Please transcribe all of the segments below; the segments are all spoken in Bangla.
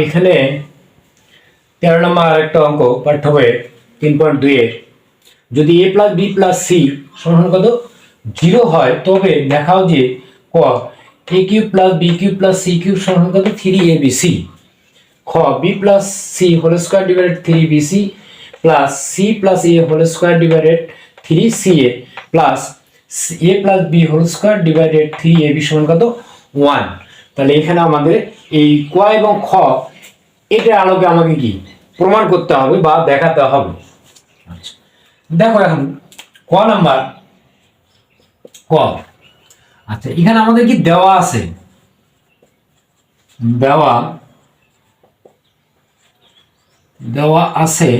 এখানে তেরো নম্বর একটা অঙ্ক পাঠ্য বইয়ের তিন পয়েন্ট দুইয়ের যদি A plus B plus C সমান কত? জিরো হয়, তবে দেখাও যে ক A cube plus B cube plus C cube সমান কত? থ্রি এ বি সি খ B plus C whole square divided three B C plus C plus A whole square divided three C A plus A plus B whole square divided three A B সমান কত? ওয়ান তাহলে এখানে আমাদের এই ক এবং খ, এটার আলোকে আমাকে কি প্রমাণ করতে হবে বা দেখাতে হবে। আচ্ছা। দেখো এখন, ক নাম্বার, ক। আচ্ছা এখানে আমাদের কি দেওয়া আছে? দেওয়া দেওয়া আছে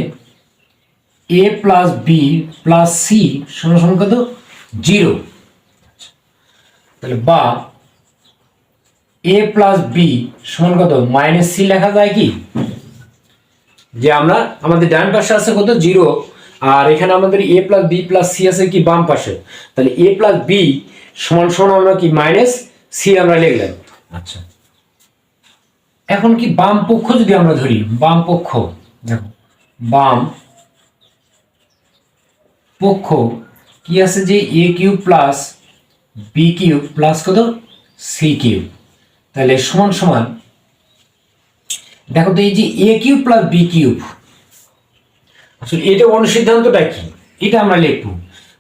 A plus B plus C সমান সমান কত? জিরো। তাহলে বা এ প্লাস বি সমান কত? মাইনাস সি লেখা যায় কি? যে আমরা আমাদের ডান পাশে আছে কত? জিরো আর এখানে আমাদের A plus B plus C আছে কি? বাম পাশে। তাহলে এ প্লাস বি সমান সমান আমরা কি? মাইনাস সি আমরা লিখলাম। আচ্ছা। এখন কি বাম পক্ষ যদি আমরা ধরি? বাম পক্ষ। দেখো। বাম পক্ষ কি আছে যে A cube plus B cube plus কত? সি কিউব তাহলে সমান সমান, দেখো তো এই যে A cube plus B cube, আসলে এটা অনুসিদ্ধান্তটা কি? এটা আমরা লিখব।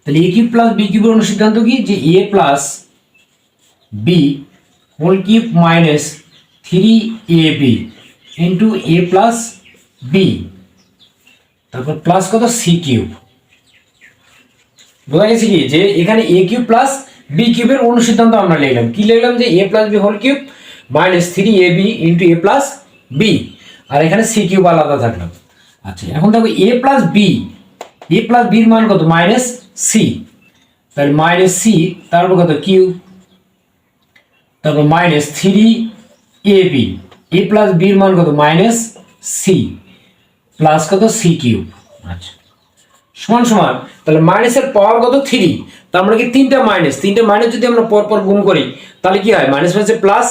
তাহলে এ কিউব প্লাস বি কিউবের অনুসিদ্ধান্ত কি? যে A plus B whole cube minus three A B into A plus B তারপর প্লাস কত? C cube. বোঝা গেছে কি? যে এখানে এ কিউব প্লাস বি কিউবের অনুসিদ্ধান্ত আমরা লিখলাম। কি লিখলাম? যে A plus B whole cube minus three A B into A plus B আর এখানে সি কিউব আলাদা থাকলাম আচ্ছা এখন দেখো A plus B A plus বির মান কত? মাইনাস সি তাহলে মাইনাস সি তারপর কত? কিউ তারপর minus three A B A plus বির মান কত? মাইনাস সি প্লাস কত? C cube. আচ্ছা সমান সমান। তাহলে মাইনাসের পাওয়ার কত? থ্রি তার মানে কি তিনটা মাইনাস তিনটা মাইনাস যদি আমরা পর পর গুণ করি, তাহলে কি হয়? মাইনাস মাইনাসে প্লাস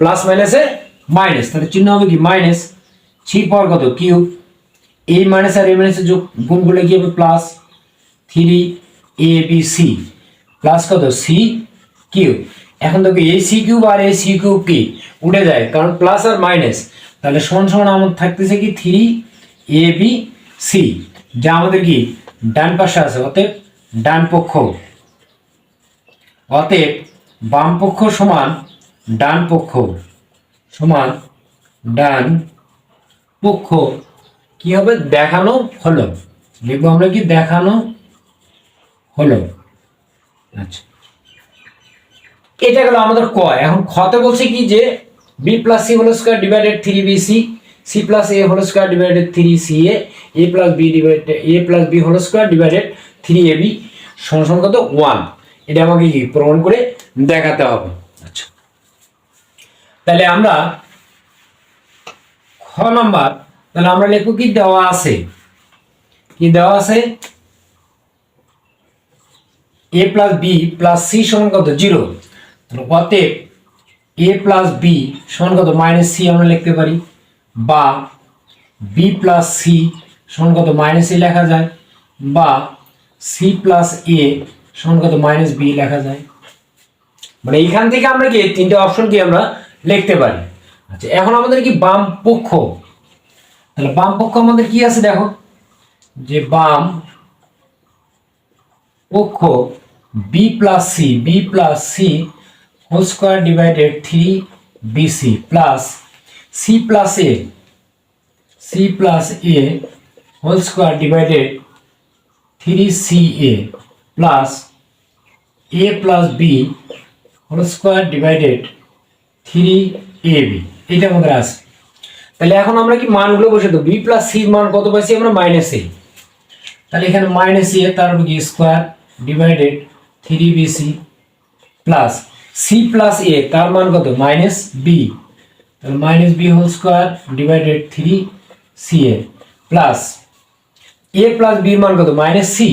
প্লাস মাইনাসে মাইনাস তাহলে চিহ্ন হবে কি মাইনাস থ্রি পাওয়ার কত? কিউব এই মাইনাস আর এই মাইনাসের যোগ গুণ করলে কি হবে? Plus three A B C plus কত? সি কিউব এখন দেখো এই সি কিউব আর এই সি কিউব কি? উঠে যায়, কারণ প্লাস আর মাইনাস তাহলে সমান সমান আমার থাকতেছে কি? থ্রি এ বি সি যা আমাদের কি? ডান পাশে আছে, অতএব ডান পক্ষ। অতএব বাম পক্ষ সমান ডান পক্ষ সমান ডান পক্ষ। কি হবে? দেখানো হলো। লিখব আমরা কি? দেখানো হলো। আচ্ছা। এটা গেল আমাদের ক। এখন খতে বলছে কি যে B plus C whole square divided three B C C plus A whole square divided three C A A plus B divided A plus B whole square divided three A B সমান কত? ওয়ান এটা আমাকে কি প্রমাণ করে দেখাতে হবে। তাহলে আমরা খ নাম্বার, তাহলে আমরা লিখব কি দেওয়া আছে? কি দেওয়া আছে? A plus B plus C সমান কত? জিরো। অতএব এ প্লাস বি সমান কত? মাইনাস সি আমরা লিখতে পারি। বা বি প্লাস সি সমান কত? মাইনাস এ লেখা যায়। বা সি প্লাস এ সমান কত? মাইনাস বি লেখা যায়। মানে এইখান থেকে আমরা কি তিনটে অপশন কি আমরা লিখতে পারি। আচ্ছা এখন আমাদের কি বাম পক্ষ? তাহলে বাম পক্ষ আমাদের কি আছে দেখো? যে বাম পক্ষ B plus C B plus C whole square divided three BC plus C plus A C plus A whole square divided three C A plus A plus B whole square divided three A B এটা আমাদের আছে। তাহলে এখন আমরা কি মানগুলো বসে দেবো? বি প্লাস সির মান কত পাইছি? আমরা মাইনাস এ তাহলে এখানে মাইনাস এ তার কি square divided three B C plus C plus A তার মান কত? মাইনাস বি তাহলে minus B whole square divided three C A plus A plus বির মান কত? মাইনাস সি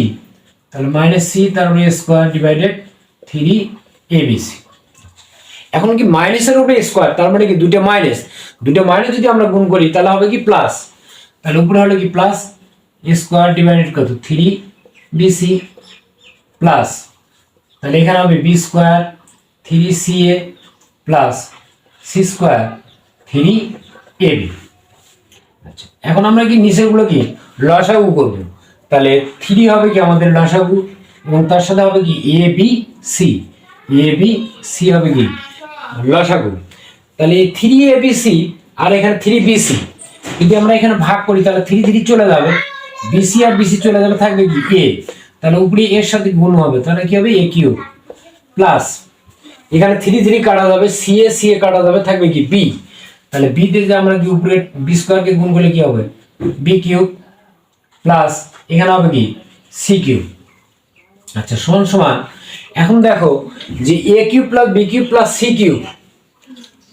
তাহলে মাইনাস সি তার square divided three A B C এখন কি মাইনাসের উপরে স্কোয়ার তার মানে কি দুটো মাইনাস দুটো মাইনাস যদি আমরা গুণ করি, তাহলে হবে কি প্লাস তাহলে উপরে হলো কি প্লাস স্কোয়ার ডিভাইডেড কত? থ্রি বিসি প্লাস তাহলে এখানে হবে B square three C A plus C square three A B আচ্ছা এখন আমরা কি নিচেরগুলো কি? লসাগু করব। তাহলে থ্রি হবে কি আমাদের লসাগু? এবং তার সাথে হবে কি A B C A B C হবে কি? লসাগু। তাহলে এই থ্রি এ বি সি আর এখানে থ্রি বি সি যদি আমরা এখানে ভাগ করি, তাহলে থ্রি থ্রি চলে যাবে। বিসি আর বিসি চলে যাবে থাকবে কি? এ তাহলে উপরে এর সাথে গুণ হবে, তাহলে কি হবে? এ কিউ প্লাস এখানে থ্রি থ্রি কাটা যাবে সি এ সি এ কাটা যাবে, থাকবে কি? বি তাহলে বি তে যে আমরা কি উপরে বি স্কোয়ারকে গুণ করলে কি হবে? বি কিউব প্লাস এখানে হবে কি? সি কিউব আচ্ছা সমান সমান এখন দেখো যে A cube plus B cube plus C cube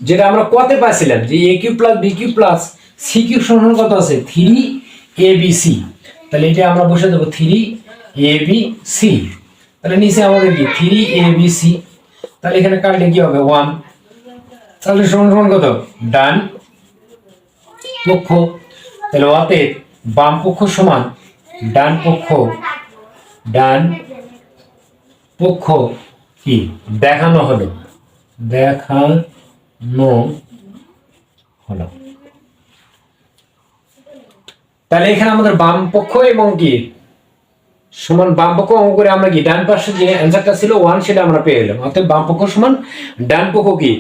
যেটা আমরা কতে পাইছিলাম, যে A cube plus B cube plus C cube সমান কত আছে? থ্রি এ বি সি তাহলে এটা আমরা বসে দেবো থ্রি এ বি সি তাহলে নিচে আমাদের কি? থ্রি এ বি সি তাহলে এখানে কাটলে কি হবে? ওয়ান তাহলে সমান সমান কত? ডান পক্ষ। তাহলে অতএব বাম পক্ষ সমান ডান পক্ষ। ডান পক্ষ কি? দেখানো হলো। দেখানো হলো। তাহলে এখানে আমাদের বাম পক্ষ এবং কি? সমান বাম পক্ষ, অঙ্ক করে আমরা কি? ডান পাশে যে অ্যান্সারটা ছিল ওয়ান সেটা আমরা পেয়ে গেলাম। অর্থাৎ বাম পক্ষ সমান ডান পক্ষ কি?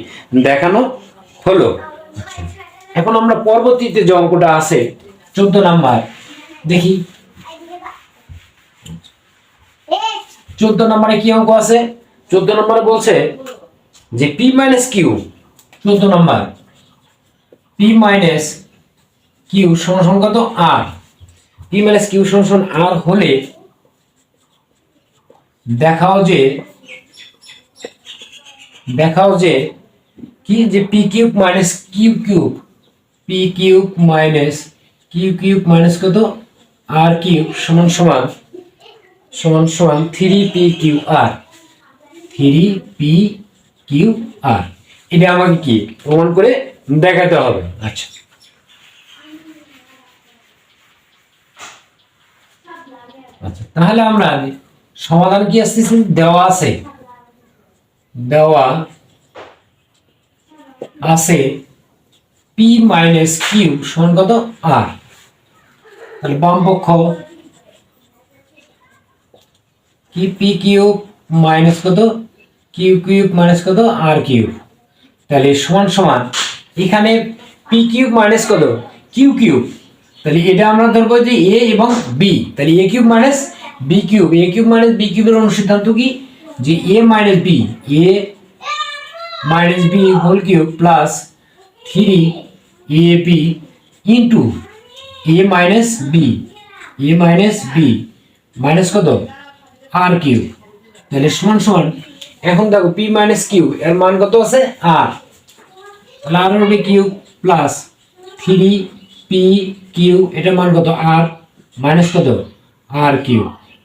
দেখানো হলো। এখন আমরা পরবর্তীতে যে অঙ্কটা আছে, চোদ্দ নাম্বার, দেখি। চোদ্দ নম্বরে কি অঙ্ক আছে? চোদ্দ নম্বরে বলছে যে পি মাইনাস কিউ, চোদ্দ নম্বর। পি মাইনাস কিউ সমান কত? আর। পি মাইনাস কিউ সমান আর হলে দেখাও যে দেখাও যে কি যে P cube minus Q cube, P cube minus Q cube minus কত? আর কিউব সমান সমান সমান সমান three P Q R three P Q R এটা আমাকে কি প্রমাণ করে দেখাতে হবে? আচ্ছা। আচ্ছা তাহলে আমরা সমাধান কি আসতেছি দেওয়া আছে। দেওয়া আছে পি মাইনাস কিউ সমান কত? আর তাহলে বাম পক্ষ কি পি কিউব মাইনাস কত? কিউ কিউব মাইনাস কত? আর কিউব তাহলে সমান সমান, এখানে পি কিউব মাইনাস কত? কিউ কিউব তাহলে এটা আমরা ধরবো যে এ এবং বি তাহলে A cube minus B cube A cube minus B কিউবের অনুসিদ্ধান্ত কি? যে A minus B A minus B whole cube plus three A B into A minus B A minus B minus কত? আর কিউ তাহলে সমান সমান, এখন দেখো পি মাইনাস কিউ এর মান কত আছে? আর তাহলে আর হবে cube plus three P Q এটার মান কত? আর মাইনাস কত? আর কিউ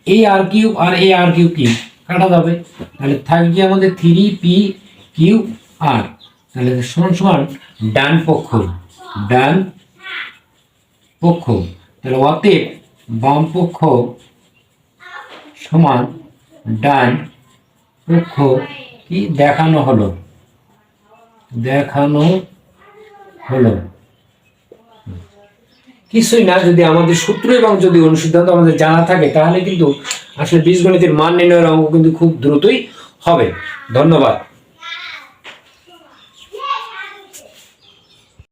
এই আর কিউ আর এই আর কিউ কি? কাটা যাবে। তাহলে থাকবে আমাদের থ্রি পি কিউ আর তাহলে সমান সমান ডান পক্ষ ডান পক্ষ। তাহলে অতএব বাম পক্ষ সমান ডান পক্ষ কি দেখানো হলো? দেখানো হলো। কিছুই না, যদি আমাদের সূত্র এবং যদি অনুসিদ্ধান্ত আমাদের জানা থাকে, তাহলে কিন্তু আসলে বীজগণিতের মান নির্ণয়ের অঙ্গ কিন্তু খুব দ্রুতই হবে। ধন্যবাদ।